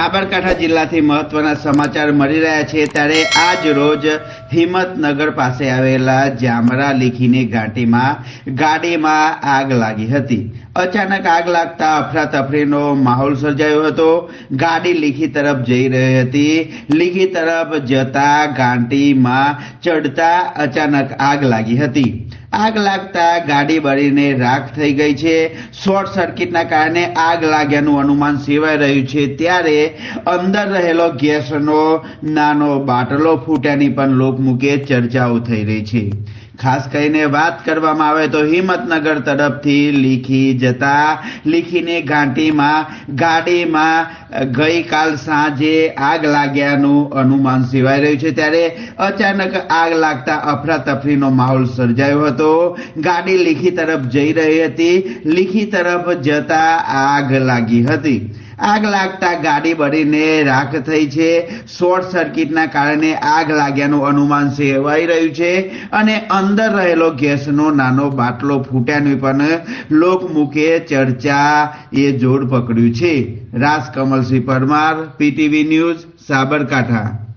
સાબરકાંઠા જિલ્લાથી મહત્વના સમાચાર મળી રહ્યા છે ત્યારે આજ રોજ હિંમતનગર પાસે આવેલા જામરા લીખીની ઘાટીમાં ગાડીમાં આગ લાગી હતી. અચાનક આગ લાગતા અફરાતફરીનો માહોલ સર્જાયો હતો. ગાડી લીખી તરફ જઈ રહી હતી. લીખી તરફ જતા ઘાટીમાં ચડતા અચાનક આગ લાગી હતી. આગ લાગતા ગાડી બળીને રાખ થઈ ગઈ છે. શોર્ટ સર્કિટના કારણે આગ લાગ્યાનું અનુમાન સેવાઈ રહ્યું છે. ત્યારે અંદર રહેલો ગેસનો નાનો બાટલો ફૂટ્યાની પણ લોકમુખે ચર્ચાઓ થઈ રહી છે. ખાસ કરીને વાત કરવામાં આવે તો હિંમતનગર તરફથી લીખી જતા લીખીની ઘાંટીમાં, ગાડીમાં ગઈકાલ સાંજે આગ લાગ્યાનું અનુમાન સેવાઈ રહ્યું છે. ત્યારે અચાનક આગ લાગતા અફરાતફરીનો માહોલ સર્જાયો હતો. ગાડી લીખી તરફ જઈ રહી હતી. લીખી તરફ જતા આગ લાગી હતી. આગ લાગતા ગાડી બળીને રાખ થઈ છે. શોર્ટ સર્કિટના કારણે આગ લાગ્યાનું અનુમાન સેવાઈ રહ્યું છે અને અંદર રહેલો ગેસનો નાનો બાટલો ફૂટ્યાની પણ લોકમુખે ચર્ચા એ જોડ પકડ્યું છે. Kamalsinh Parmar, PTV news, Sabarkantha.